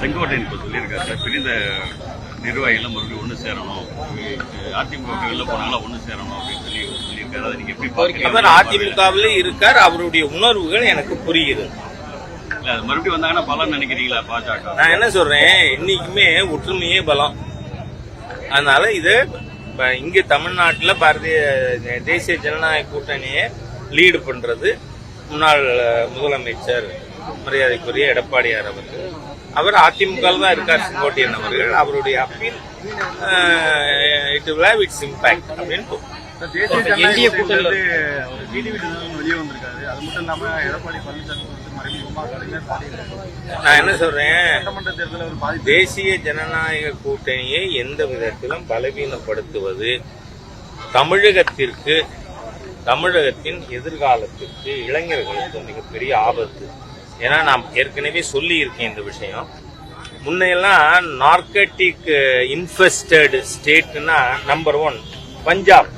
செங்கோட்டையன் இப்போ சொல்லியிருக்காரு சார் பிரிந்த நிர்வாகிகள் மறுபடியும் ஒன்று சேரணும். அதிமுக வெளில போனாலும் ஒன்று சேரணும் அப்படின்னு சொல்லி சொல்லியிருக்காரு. அதை நீங்க எப்படி அவர் பார்க்குறீங்க? அதிமுகவிலே இருக்கார் அவருடைய உணர்வுகள் எனக்கு புரியுது. மறுபடியும் வந்தாங்கன்னா பலன் நினைக்கிறீங்களா பாஜக? நான் என்ன சொல்றேன் இன்னைக்குமே ஒற்றுமையே பலம். அதனால இது இங்க தமிழ்நாட்டுல பாரதிய தேசிய ஜனநாயக கூட்டணியை லீடு பண்றது முன்னாள் முதலமைச்சர் மரியாதைக்குரிய எடப்பாடியார் அவர்கள். அவர் அதிமுக தான் இருக்கார் செங்கோட்டையன் அவர்கள் அவருடைய appeal it will have its impact அப்படின்னு என்டிஏ கூட்டணியில வெளியே வந்திருக்காரு. அது மட்டும் இல்லாம எடப்பாடி பழனிசாமி நான் என்ன சொல்றேன்? தேசிய ஜனநாயக கூட்டணியை எந்த விதத்திலும் பலவீனப்படுத்துவது தமிழகத்திற்கு தமிழகத்தின் எதிர்காலத்திற்கு இளைஞர்களுக்கு மிகப்பெரிய ஆபத்து. ஏன்னா நான் ஏற்கனவே சொல்லி இருக்கேன் இந்த விஷயம். முன்னையெல்லாம் நார்கட்டிக் இன்ஃபெஸ்டட் ஸ்டேட்னா நம்பர் ஒன் பஞ்சாப்.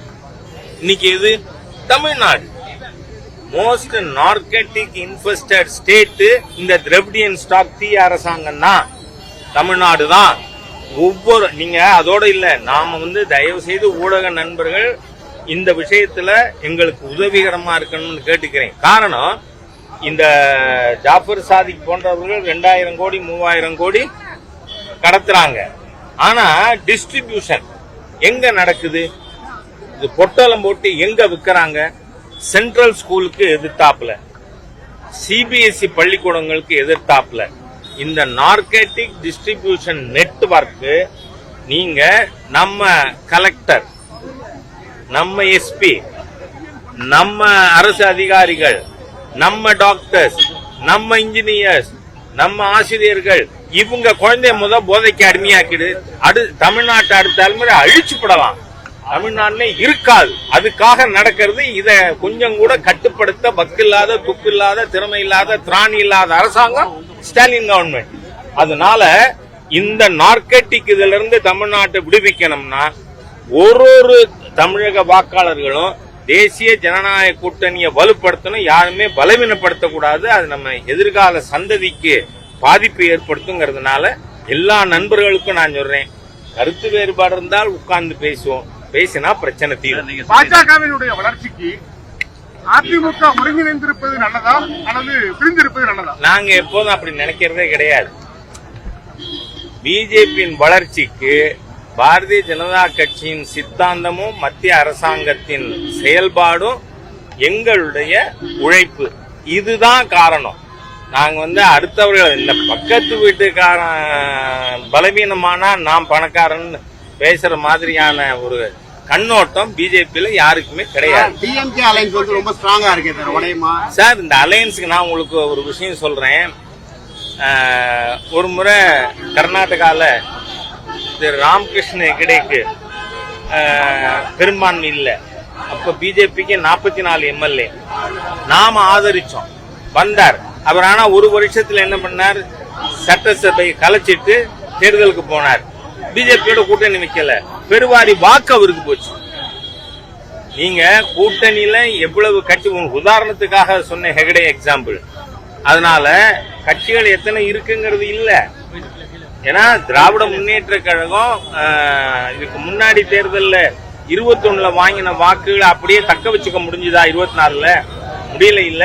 இன்னைக்கு எது? Tamil Nadu. Most narcotic infested state இந்த திரவிடியன் ஸ்டாக் தீ அரசாங்கம் தான் தமிழ்நாடு தான். ஒவ்வொரு நீங்க அதோட இல்ல நாம வந்து தயவு செய்து ஊடக நண்பர்கள் இந்த விஷயத்துல எங்களுக்கு உதவிகரமா இருக்கணும்னு கேட்டுக்கிறேன். காரணம் இந்த ஜாஃபர் சாதிக் போன்றவர்கள் ரெண்டாயிரம் கோடி மூவாயிரம் கோடி கடத்துறாங்க. ஆனா டிஸ்ட்ரிபியூஷன் எங்க நடக்குது? இது பொட்டலம் போட்டு எங்க விற்கிறாங்க சென்ட்ரல் ஸ்கூலுக்கு எதிர்த்தாப்புல. சிபிஎஸ்இ பள்ளிக்கூடங்களுக்கு எதிர்த்தாப்புல. இந்த நார்கெட்டிக் டிஸ்ட்ரிபியூஷன் நெட்வொர்க் நீங்க நம்ம கலெக்டர் நம்ம எஸ்பி நம்ம அரசு அதிகாரிகள் நம்ம டாக்டர்ஸ் நம்ம இன்ஜினியர்ஸ் நம்ம ஆசிரியர்கள் இவங்க குழந்தைய முத போதைக்கு அடிமையாக்கிடு அடு தமிழ்நாட்டை அடுத்த தலைமுறை அழிச்சுப்படலாம் தமிழ்நாட்டிலே இருக்காது. அதுக்காக நடக்கிறது இத கொஞ்சம் கூட கட்டுப்படுத்த பக்கில்லாத துப்பில்லாத திறமை இல்லாத திராணி இல்லாத அரசாங்கம் ஸ்டாலின் கவர்மெண்ட் அதனால இந்த நார்கட்டிக் இதுல இருந்து தமிழ்நாட்டை விடுவிக்கணும்னா ஒரு ஒரு தமிழக வாக்காளர்களும் தேசிய ஜனநாயக கூட்டணியை வலுப்படுத்தணும் யாருமே பலவீனப்படுத்தக்கூடாது. அது நம்ம எதிர்கால சந்ததிக்கு பாதிப்பு ஏற்படுத்துங்கிறதுனால எல்லா நண்பர்களுக்கும் நான் சொல்றேன் கருத்து வேறுபாடு இருந்தால் உட்கார்ந்து பேசுவோம். பேசினா பிரச்சனை தீரும். பாஜகவினுடைய வளர்ச்சிக்கு அதிமுக ஒருங்கிணைந்திருப்பது நல்லதா? அல்லது பிரிந்திருப்பது நல்லதா? நாங்க எப்போதும் அப்படி நினைக்கிறதே கிடையாது. பிஜேபியின் வளர்ச்சிக்கு பாரதிய ஜனதா கட்சியின் சித்தாந்தமும் மத்திய அரசாங்கத்தின் செயல்பாடும் எங்களுடைய உழைப்பு. இதுதான் காரணம். நாங்க வந்து அடுத்தவர்கள் இந்த பக்கத்து வீட்டுக்காரன் பலவீனமானா நான் பணக்காரன் பேசுற மாதிரியான ஒரு கண்ணோட்டம் பிஜேபியில யாருக்குமே கிடையாது. ரொம்ப சார் இந்த அலையன்ஸுக்கு நான் உங்களுக்கு ஒரு விஷயம் சொல்றேன். அஹ், ஒரு முறை கர்நாடகால திரு ராமகிருஷ்ண ஹெகடேக்கு பெரும்பான்மை இல்லை. அப்ப பிஜேபிக்கு நாற்பத்தி நாலு எம்எல்ஏ. நாம ஆதரிச்சோம். வந்தார். அவர் ஆனா ஒரு வருஷத்துல என்ன பண்ணார்? சட்டசபையை கலைச்சிட்டு தேர்தலுக்கு போனார். பிஜேபியோட கூட்டணி வைக்கல. பெருவாரி வாக்கு அவருக்கு போச்சு. நீங்க கூட்டணியில எவ்வளவு கட்சி உங்க உதாரணத்துக்காக சொன்ன ஹெகடே எக்ஸாம்பிள் அதனால கட்சிகள் எத்தனை இருக்குங்கிறது இல்ல. ஏன்னா திராவிட முன்னேற்ற கழகம் இதுக்கு முன்னாடி தேர்தல்ல இருபத்தொன்னுல வாங்கின வாக்குகளை அப்படியே தக்க வச்சுக்க முடிஞ்சுதா இருபத்தி நாலுல முடியல இல்ல.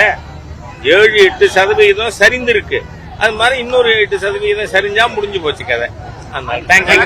ஏழு எட்டு சதவீதம் சரிந்திருக்கு. அது மாதிரி இன்னொரு எட்டு சதவீதம் சரிஞ்சா முடிஞ்சு போச்சு கதை. அதனால தேங்க்யூ